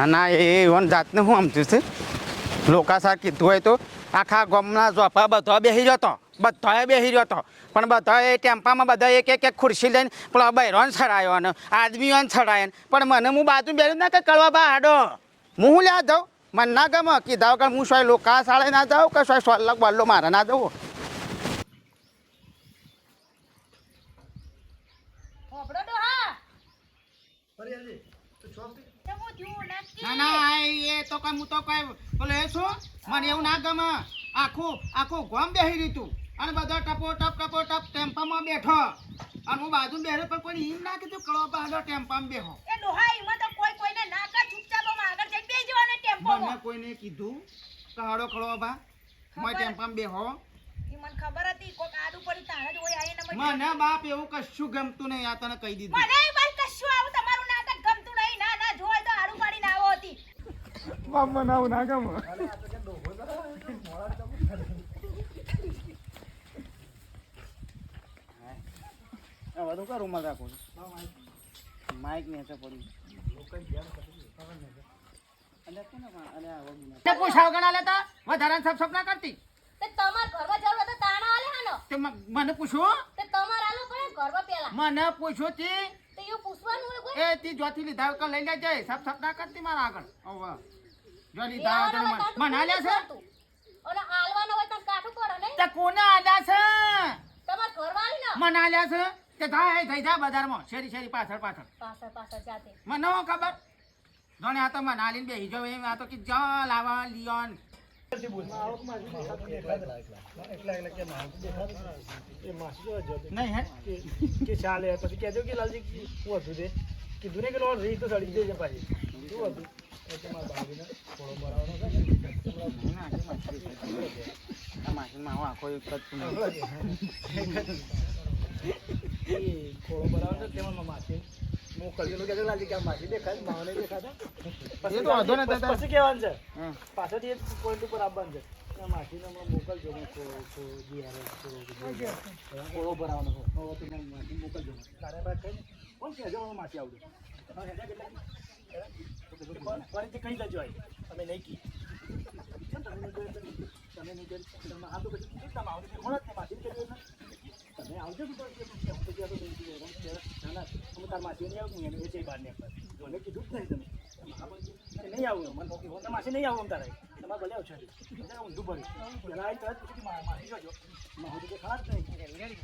ના ના, એ એવન જાતને હું સમજુ છે. લોકાસા કીધું હોય તો આખા ગામના જોપા બધો બેસી જતો બધાએ બેસી જતો પણ બધાએ ટેમ્પામાં બધા એક એક એક ખુરશી લઈને પેલા બૈરોન છડાયો અને આદમીઓને છડાયો. પણ મને હું બાજુ બેઠું ના કે કળવા બા હાડો. હું હું લ્યા જાઉં? મને ના ગમે. કીધા વગર હું સોય લોકા શાળે ના જાઉં કે સોય સોલક બલ્લો મારે ના જવું હોભળો ડોહા તે હું થયું નક્કી? ના ના એ તો કઈ હું તો કઈ પેલો એ શું મને એવું ના ગમે. આખું આખું ગોમ બેસી રીતું અને બધા ટપો ટપ ટપો ટપ ટેમ્પામાં બેઠો. અને હું બાજુ બેઠો પણ કોઈ એમ ના કીધું કળો બહાડો ટેમ્પામાં બેહો. એ ડોહા એમાં તો કોઈ કોઈને ના કર ચૂપચાપ આમ આગળ જઈને બેસી જવાનું મને કોઈને કીધું કહાડો કળો બા મેં ટેમ્પામાં બેહો. ઈ મને ખબર હતી કોક આડું પડ્યું તારે જ મને બાપ એવું કશું ગમતું નહીં આ તને કહી દીધું. મને ઈ બસ કશું આવું તમારું નાટક ગમતું નહીં ના ના જોય તો આડું પાડીને આવો હતી મને આવું ના ગમે વધુ કરું રૂમાલ રાખું માઇક ને તો પડી. પૂછાવ ગણા લેતા વધારાને સપ સપના કરતી. તે તમાર ઘરમાં જરૂર તાણા આલે હાનો મને પૂછો? તે તમાર આલો પડે ઘરમાં પેલા. મને પૂછ્યું તી? તે પૂછવાનું એ તી જોથી લીધા લઈ લેજે સપ સપના કરતી મારા આગળ. હવે જો લીધા હોય મને- આલ્યા છે? ઓલા આલવાનો હોય તો કાઠું પડે નહીં? તે કોને આલ્યા છે? તમાર ઘરવાળી ને? મને આલ્યા છે? તે થાય થઈ જા બજારમાં. શેરી શેરી પાછળ પાછળ. પાછળ પાછળ જાતે મને હું ખબર. જોને આ તો મને આલીને બેસી જાવ એમ. આ તો કે જા લાવા લિયોન. નહીં કે ચાલે પછી કહેજો કે લાલજી કીધું ને કે લોન રીત તો સડી જશે પાછી. શું હતું? તો. પાછળથી એક પોઈન્ટ ઉપર આવવાનું છે માસીને મોકલજો થોડો ભરાવાનો છે માસી મોકલજો કોણ કહેજો માસી આવજો ફરીથી કહી દેજો તમે નહીં કી તમે નહીં કહ્યું તમે આ તો પછી તમે આવો કોણ જ માસી કહ્યું તમે આવજો તો હું તો કહેતો નહીં હું આવું એને છે બહાર ને જોને કીધું જ નહીં તમે. નહીં આવું મને માસી નહીં આવું તારે. તમારે ભલે એટલે ઊંધું પડ્યું પહેલાં આવી તરત પછી માસી જોજો. મારું તો ખરા નહીં.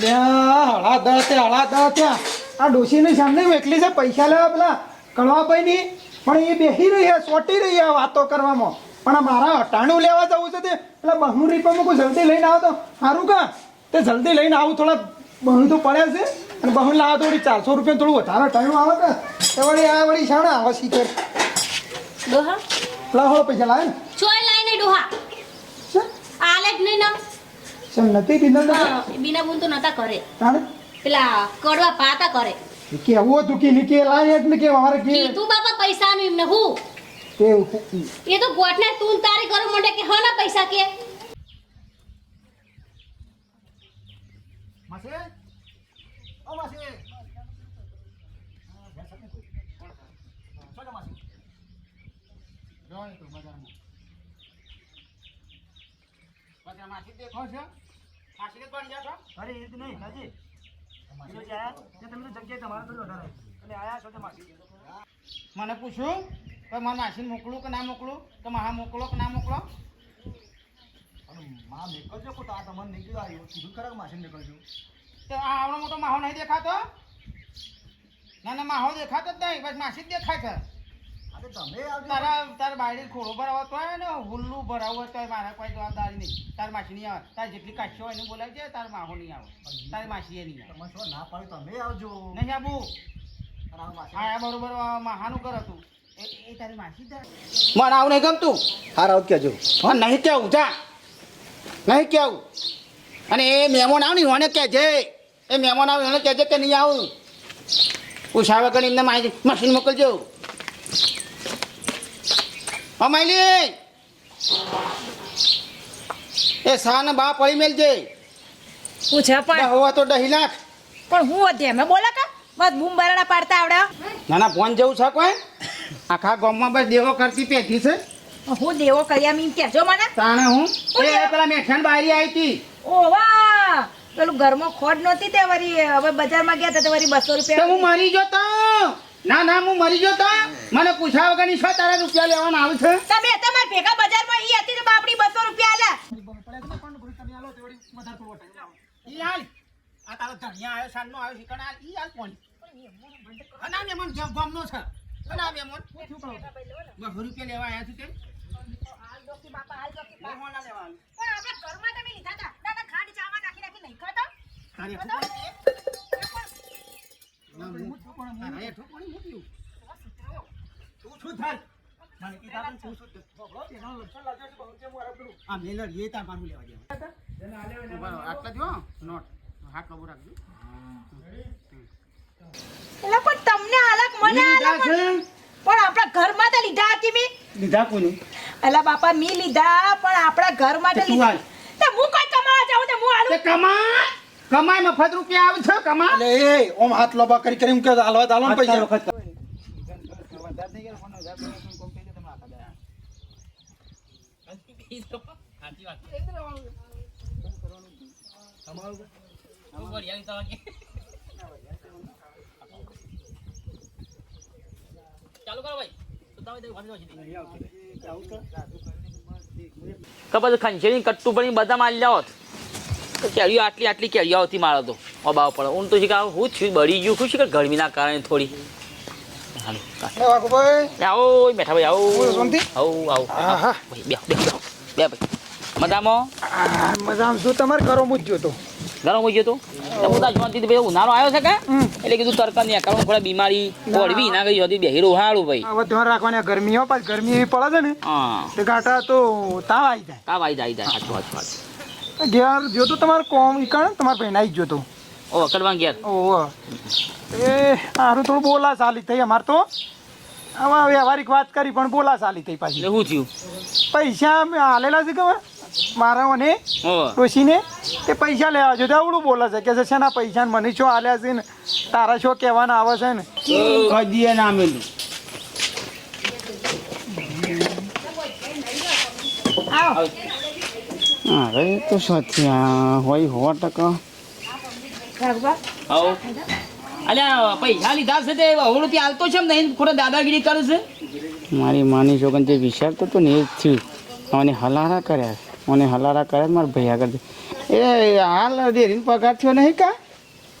હળા હળા દા ત્યાં. આ ડોશીની સામે એકલી છે પૈસા લેવા પેલા કળવાભાઈની પણ એ બેસી રહી છે સોટી રહી છે વાતો કરવામાં. પણ આ મારા અટાણું લેવા જવું છે તે. પેલા બહુ રીપામાં કોઈ જલ્દી લઈને આવો તો. સારું કા? તે જલ્દી લઈને આવું થોડા બહુ તો પડ્યા છે. અને બહુ લાવો થોડી ચારસો રૂપિયા થોડું વધારે ટાઈમ આવે કે? તે વળી આ વળી શાણા આવે શીખર. ડોહા? પેલા હો પૈસા લાવે ને. ચોય લાઈને છે આલે જ નહીં ના. છે નથી બિના બિના બીના બુન તો નતા કરે. તાણે? પેલા કડવા પાતા કરે. કેવું હતું કે નીકે લાય એટલે કે મારે કે તું બાપા પૈસાનું એમને હું. તે એ તો ગોઠને તું તારી કરો મંડે કે હા ના પૈસા કે. માસે? ઓ માસે. તું બજારમાં. આ માસી દેખો છો. માસીને જ બની જાશો? અરે એ નહીં હાજી. તમે જે આયા તે તમે તો જગ્યાએ તમારે બધું વધારે અને આયા છો તે માસી. મને પૂછ્યું કે મારે માસીને મોકલું કે ના મોકલું? કે મહા મોકલો કે ના મોકલો? માં નીકળજો કો આ તમને નીકળ્યો આવ્યો કીધું ખરા માસી નીકળજો? તો આ આવડો મોટો માહો નહીં દેખાતો? ના ના માહો દેખાતો જ નહીં બસ માસી જ દેખાય છે. તારા તાર બાયડી ખોળો ભરાવો. તો હોય ને હુલ્લું ભરાવું હોય તો મારા કોઈ જવાબદારી નહીં. તાર માસી નહીં આવે. તાર જેટલી કાશી હોય એને બોલાવી દે તાર માહો નહીં આવે. તારી માસી એ નહીં આવે. તમે ના પાડી? તમે આવજો. નહીં આબુ આ બરોબર માહાનું કર હતું. એ એ તારી માસી મને આવું નહીં ગમતું. હાર આવ કેજો હા નહીં કેવું જા. નહીં કેવું અને એ મહેમાન આવ ને એને કહેજે. એ મહેમાન આવે એને કહેજે કે નહીં આવું. પૂછા કરીને એમને માહિતી મશીન મોકલજો. અમાયલી! એ સાને બા પડી મેલજે. પૂછે પણ. હોવા તો દહી નાખ. પણ હું અધ્યાય મેં બોલા કા બસ બૂમ બરાડા પાડતા આવડે નાના ફોન જેવું છે કોઈ? આખા ગામમાં બસ દેવો કરતી પેઠી છે. હું દેવો કર્યા મીન કેજો મને. તાણે હું? એ પેલા મેઠાણ બારી આવી હતી. ઓવા પેલું ઘરમાં ખોટ નહોતી તે વળી હવે બજારમાં ગયા હતા તે વળી બસો રૂપિયા હું મરી ગયો તો. ના ના હું મરી ગયો તો. મને પૂછ્યા વગરની છો તારા રૂપિયા લેવાના આવે છે? તમે તમાર ભેગા બજારમાં ઈ હતી તો બાપડી બસો રૂપિયા આલ્યા ઈ હાલ. આ તારો ધનિયા આવ્યો સાંજનો આવ્યો શીખણ હાલ ઈ હાલ કોણ અના મેમન ગમ ગમનો છે. અના મેમન બસો રૂપિયા લેવા આવ્યા છે તે હાલ ડોકી બાપા હાલ ડોકી બાપા. લેવાના લેવાનું પણ આપણા તમે લીધા હતા. ના ના ખાંડ ચામાં નાખી નાખી નહીં ખાતા તારે તું થાય? મને કીધા પણ? આ તાર લેવા દેવા. આટલા જો નોટ. રાખજો. એટલે પણ તમને મને આપણા ઘર તો લીધા હતી મી. લીધા કોની અલા બાપા મી લીધા પણ આપણા ઘર તું લીધા. તે હું કઈ કમાવા જાઉં તે હું આલું કમા કમાય? મફત રૂપિયા આવે છે કમા લે એ ઓમ હાથ લોબા કરી કરી એમ કે હાલવા ખબર છે ખંચેરી કટ્ટુ પણ બધા મારી જાઓ તો કેરીઓ આટલી આટલી કેરીઓ આવતી મારો તો. અભાવ પડે. હું તો શીખા હું છું બળી ગયું ખુશ કે ગરમીના કારણે થોડી. હાલો આવો બેઠા ભાઈ આવો આવો આવો બે બે બે બે ભાઈ મજામાં મજામાં શું તમારે ઘરો મૂજ્યો તો ગરમ હોય તો તો હું તો ભાઈ ઉનાળો આવ્યો છે કે એટલે કીધું તરકા નહીં કારણ થોડા બીમારી પડવી ના ગઈ હતી બેહીરો હારું ભાઈ હવે ધ્યાન રાખવાની આ ગરમી પાછી ગરમી એવી પડે છે ને તે તો તાવ આવી જાય કામ આવી જાય સાચું સાચું ઘેર જો તો તમારે કોમ ઈકણ તમારે ભાઈ આવી ગયો તો ઓ કરવા ગયા? ઓહો એ સારું થોડું બોલા ચાલી થઈ અમારે તો. આમાં વ્યવહારિક વાત કરી પણ બોલા ચાલી થઈ પાછી. શું થયું? પૈસા અમે હાલેલા છે ખબર? મારા મને ડોશીને તે પૈસા લેવા જો. આવડું બોલે છે કે છે શેના પૈસા મને શું હાલ્યા છે ને? તારા શું કહેવાના આવે છે ને? કદીએ ના મેલું. હા અરે તો સત્યા હોય સો ટકા. અલ્યા પૈસા લીધા છે તે બહુ રૂપિયા હાલતો છે નહીં ખોટા દાદાગીરી કરે છે? મારી માની છોકન જે વિચારતો હતો ને એ જ થયું. મને હલારા કર્યા મને હલારા કર્યા મારા ભૈયા કરતી એ હાલ દેરીને પગાર થયો નહીં કા?